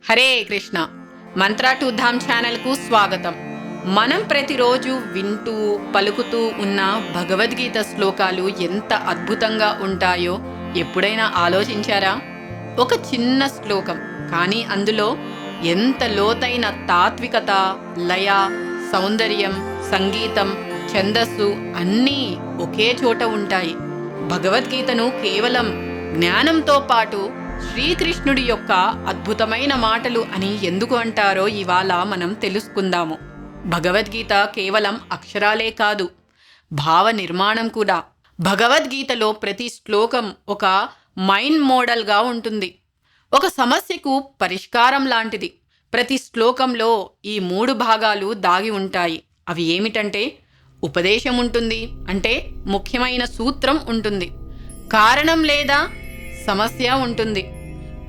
హరే కృష్ణ. మంత్ర to Dham ఛానల్కు స్వాగతం. మనం ప్రతిరోజు వింటూ పలుకుతూ ఉన్న భగవద్గీత శ్లోకాలు ఎంత అద్భుతంగా ఉంటాయో ఎప్పుడైనా ఆలోచించారా? ఒక చిన్న శ్లోకం కానీ అందులో ఎంత లోతైన తాత్వికత లయ సౌందర్యం సంగీతం ఛందస్సు అన్నీ ఒకే చోట ఉంటాయి. భగవద్గీతను కేవలం జ్ఞానంతో పాటు శ్రీకృష్ణుడి యొక్క అద్భుతమైన మాటలు అని ఎందుకు అంటారో ఇవాళ మనం తెలుసుకుందాము. భగవద్గీత కేవలం అక్షరాలే కాదు భావ నిర్మాణం కూడా. భగవద్గీతలో ప్రతి శ్లోకం ఒక మైండ్ మోడల్గా ఉంటుంది. ఒక సమస్యకు పరిష్కారం లాంటిది. ప్రతి శ్లోకంలో ఈ మూడు భాగాలు దాగి ఉంటాయి. అవి ఏమిటంటే ఉపదేశం ఉంటుంది అంటే ముఖ్యమైన సూత్రం ఉంటుంది. కారణం లేదా సమస్య ఉంటుంది.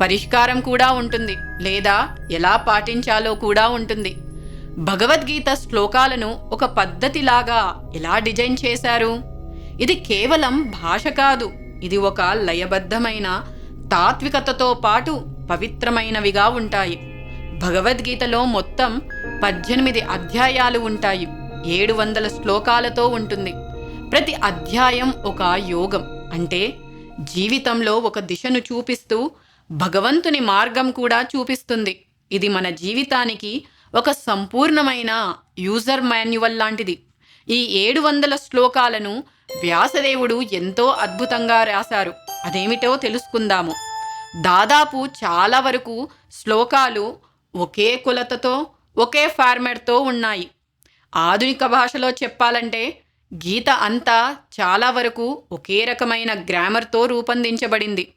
పరిష్కారం కూడా ఉంటుంది లేదా ఎలా పాటించాలో కూడా ఉంటుంది. భగవద్గీత శ్లోకాలను ఒక పద్ధతిలాగా ఎలా డిజైన్ చేశారు? ఇది కేవలం భాష కాదు ఇది ఒక లయబద్ధమైన తాత్వికతతో పాటు పవిత్రమైనవిగా ఉంటాయి. భగవద్గీతలో మొత్తం పద్దెనిమిది అధ్యాయాలు ఉంటాయి ఏడు వందల శ్లోకాలతో ఉంటుంది. ప్రతి అధ్యాయం ఒక యోగం అంటే జీవితంలో ఒక దిశను చూపిస్తూ భగవంతుని మార్గం కూడా చూపిస్తుంది. ఇది మన జీవితానికి ఒక సంపూర్ణమైన యూజర్ మాన్యువల్ లాంటిది. ఈ ఏడు వందల శ్లోకాలను వ్యాసదేవుడు ఎంతో అద్భుతంగా రాశారు. అదేమిటో తెలుసుకుందాము. దాదాపు చాలా వరకు శ్లోకాలు ఒకే కులతతో ఒకే ఫార్మాట్తో ఉన్నాయి. ఆధునిక భాషలో చెప్పాలంటే గీత అంతా చాలా వరకు ఒకే రకమైన గ్రామర్తో రూపొందించబడింది.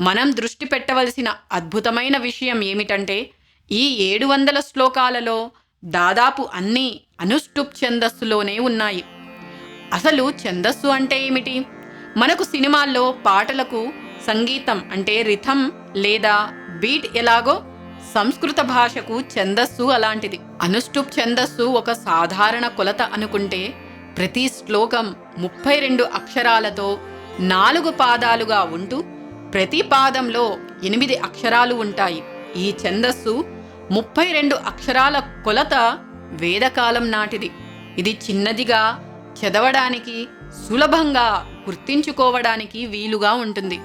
మనం దృష్టి పెట్టవలసిన అద్భుతమైన విషయం ఏమిటంటే ఈ ఏడు వందల శ్లోకాలలో దాదాపు అన్నీ అనుష్టుప్ ఛందస్సులోనే ఉన్నాయి. అసలు ఛందస్సు అంటే ఏమిటి? మనకు సినిమాల్లో పాటలకు సంగీతం అంటే రిథం లేదా బీట్ ఎలాగో సంస్కృత భాషకు ఛందస్సు అలాంటిది. అనుష్టుప్ ఛందస్సు ఒక సాధారణ కొలత అనుకుంటే ప్రతి శ్లోకం ముప్పై రెండు అక్షరాలతో నాలుగు పాదాలుగా ఉంటూ ప్రతి పాదంలో ఎనిమిది అక్షరాలు ఉంటాయి. ఈ ఛందస్సు ముప్పై రెండు అక్షరాల కొలత వేదకాలం నాటిది. ఇది చిన్నదిగా చదవడానికి సులభంగా గుర్తించుకోవడానికి వీలుగా ఉంటుంది.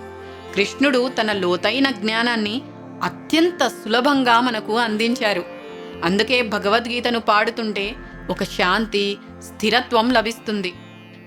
కృష్ణుడు తన లోతైన జ్ఞానాన్ని అత్యంత సులభంగా మనకు అందించారు. అందుకే భగవద్గీతను పాడుతుంటే ఒక శాంతి స్థిరత్వం లభిస్తుంది.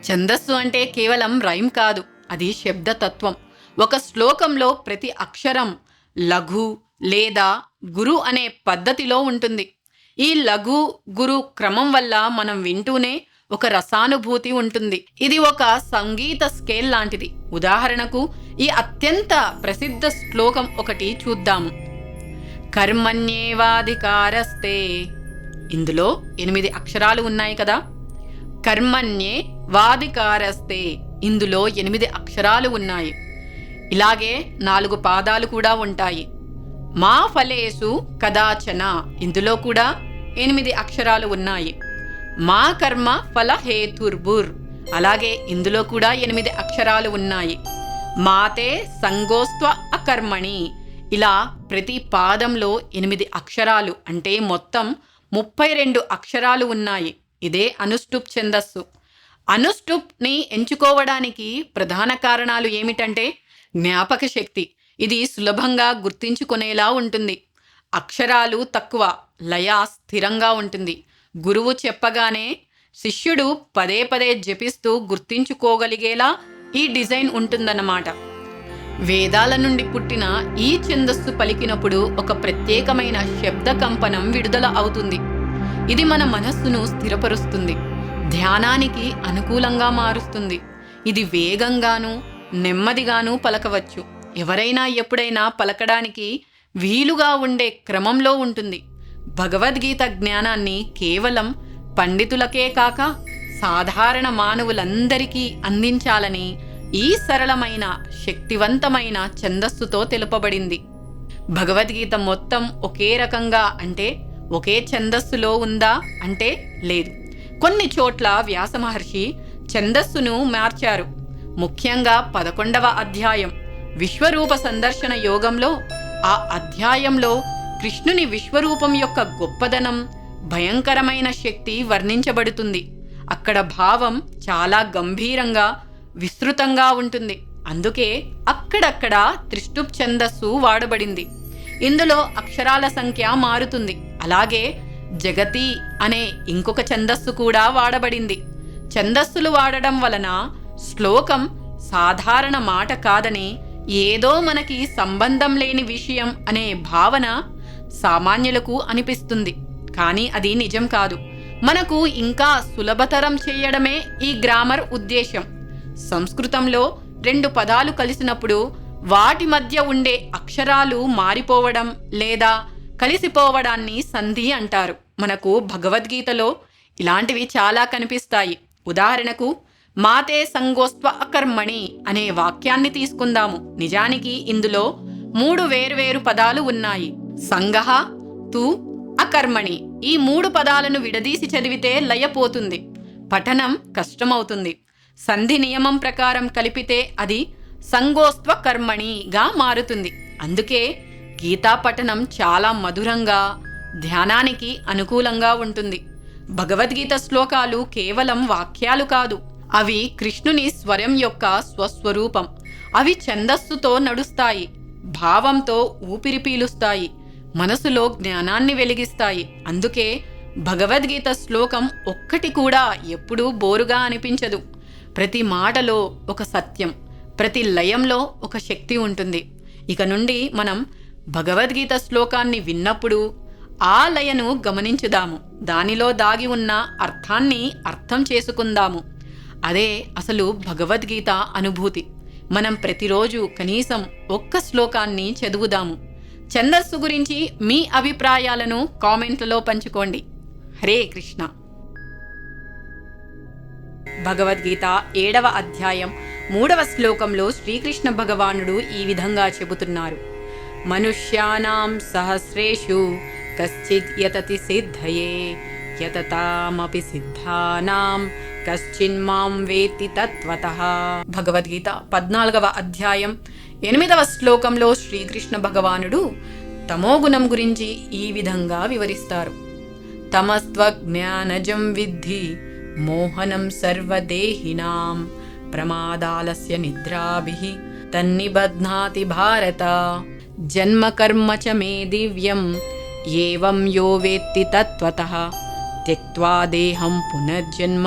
ఛందస్సు అంటే కేవలం రైమ్ కాదు అది శబ్దతత్వం. ఒక శ్లోకంలో ప్రతి అక్షరం లఘు లేదా గురు అనే పద్ధతిలో ఉంటుంది. ఈ లఘు గురు క్రమం వల్ల మనం వింటూనే ఒక రసానుభూతి ఉంటుంది. ఇది ఒక సంగీత స్కేల్ లాంటిది. ఉదాహరణకు ఈ అత్యంత ప్రసిద్ధ శ్లోకం ఒకటి చూద్దాము. కర్మణ్యేవాధికారస్తే. ఇందులో ఎనిమిది అక్షరాలు ఉన్నాయి కదా? కర్మణ్యే వాధికారస్తే ఇందులో ఎనిమిది అక్షరాలు ఉన్నాయి. ఇలాగే నాలుగు పాదాలు కూడా ఉంటాయి. మా ఫలేసు కదాచన. ఇందులో కూడా ఎనిమిది అక్షరాలు ఉన్నాయి. మా కర్మ ఫల హేతుర్బుర్ అలాగే ఇందులో కూడా ఎనిమిది అక్షరాలు ఉన్నాయి. మాతే సంగోస్త్వ అకర్మణి. ఇలా ప్రతి పాదంలో ఎనిమిది అక్షరాలు అంటే మొత్తం ముప్పై రెండు అక్షరాలు ఉన్నాయి. ఇదే అనుష్టుప్ ఛందస్సు. అనుష్టుప్ని ఎంచుకోవడానికి ప్రధాన కారణాలు ఏమిటంటే జ్ఞాపక శక్తి. ఇది సులభంగా గుర్తించుకునేలా ఉంటుంది. అక్షరాలు తక్కువ లయ స్థిరంగా ఉంటుంది. గురువు చెప్పగానే శిష్యుడు పదే పదే జపిస్తూ గుర్తించుకోగలిగేలా ఈ డిజైన్ ఉంటుందన్నమాట. వేదాల నుండి పుట్టిన ఈ ఛందస్సు పలికినప్పుడు ఒక ప్రత్యేకమైన శబ్ద కంపనం విడుదల అవుతుంది. ఇది మన మనస్సును స్థిరపరుస్తుంది. ధ్యానానికి అనుకూలంగా మారుస్తుంది. ఇది వేగంగాను నెమ్మదిగాను పలకవచ్చు. ఎవరైనా ఎప్పుడైనా పలకడానికి వీలుగా ఉండే క్రమంలో ఉంటుంది. భగవద్గీత జ్ఞానాన్ని కేవలం పండితులకే కాక సాధారణ మానవులందరికీ అందించాలని ఈ సరళమైన శక్తివంతమైన ఛందస్సుతో తెలుపబడింది. భగవద్గీత మొత్తం ఒకే రకంగా అంటే ఒకే ఛందస్సులో ఉందా అంటే లేదు. కొన్ని చోట్ల వ్యాసమహర్షి ఛందస్సును మార్చారు. ముఖ్యంగా పదకొండవ అధ్యాయం. విశ్వరూప సందర్శన యోగంలో ఆ అధ్యాయంలో కృష్ణుని విశ్వరూపం యొక్క గొప్పదనం భయంకరమైన శక్తి వర్ణించబడుతుంది. అక్కడ భావం చాలా గంభీరంగా విస్తృతంగా ఉంటుంది. అందుకే అక్కడక్కడ త్రిష్టుప్ ఛందస్సు వాడబడింది. ఇందులో అక్షరాల సంఖ్య మారుతుంది. అలాగే జగతి అనే ఇంకొక ఛందస్సు కూడా వాడబడింది. ఛందస్సులు వాడడం వలన శ్లోకం సాధారణ మాట కాదని ఏదో మనకి సంబంధం లేని విషయం అనే భావన సామాన్యులకు అనిపిస్తుంది. కానీ అది నిజం కాదు. మనకు ఇంకా సులభతరం చేయడమే ఈ గ్రామర్ ఉద్దేశం సంస్కృతంలో రెండు పదాలు కలిసినప్పుడు వాటి మధ్య ఉండే అక్షరాలు మారిపోవడం లేదా కలిసిపోవడాన్ని సంధి అంటారు. మనకు భగవద్గీతలో ఇలాంటివి చాలా కనిపిస్తాయి. ఉదాహరణకు మాతే సంగోస్త్వ అకర్మణి అనే వాక్యాన్ని తీసుకుందాము. నిజానికి ఇందులో మూడు వేరువేరు పదాలు ఉన్నాయి. సంగహ తు అకర్మణి ఈ మూడు పదాలను విడదీసి చదివితే లయపోతుంది. పఠనం కష్టమవుతుంది. సంధి నియమం ప్రకారం కలిపితే అది సంగోస్త్వ కర్మణిగా మారుతుంది. అందుకే గీతా పఠనం చాలా మధురంగా ధ్యానానికి అనుకూలంగా ఉంటుంది. భగవద్గీత శ్లోకాలు కేవలం వాక్యాలు కాదు. అవి కృష్ణుని స్వరం యొక్క స్వస్వరూపం. అవి ఛందస్సుతో నడుస్తాయి. భావంతో ఊపిరి పీలుస్తాయి. మనసులో జ్ఞానాన్ని వెలిగిస్తాయి. అందుకే భగవద్గీత శ్లోకం ఒక్కటి కూడా ఎప్పుడూ బోరుగా అనిపించదు. ప్రతి మాటలో ఒక సత్యం ప్రతి లయంలో ఒక శక్తి ఉంటుంది. ఇక నుండి మనం భగవద్గీత శ్లోకాన్ని విన్నప్పుడు ఆ లయను గమనించుదాము. దానిలో దాగి ఉన్న అర్థాన్ని అర్థం చేసుకుందాము. అదే అసలు భగవద్గీత అనుభూతి. మనం ప్రతిరోజు కనీసం ఒక్క శ్లోకాన్ని చదువుదాము. ఛందస్సు గురించి మీ అభిప్రాయాలను కామెంట్లలో పంచుకోండి. హరే కృష్ణ. భగవద్గీత ఏడవ అధ్యాయం మూడవ శ్లోకంలో శ్రీకృష్ణ భగవానుడు ఈ విధంగా చెబుతున్నారు. మనుష్యానాం సహస్రేషు కశ్చిత్ యతతి సిద్ధయే యతతామపి సిద్ధానాం కశ్చిన్మాం వేతి తత్వత భగవద్గీత పద్నాలుగవ అధ్యాయం ఎనిమిదవ శ్లోకంలో శ్రీకృష్ణ భగవానుడు తమోగుణం గురించి ఈ విధంగా వివరిస్తారు. తమస్త్వజ్ఞానజం విద్ధి మోహనం సర్వదేహినాం ప్రమాదాలస్య నిద్రాభి తన్నిబధ్నాతి భారత జన్మ కర్మ చ మే దివ్యం ఏవం యో వేత్తి తత్వత త్యక్వా దేహం పునర్జన్మ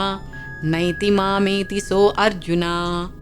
नैति मामेति सो अर्जुना।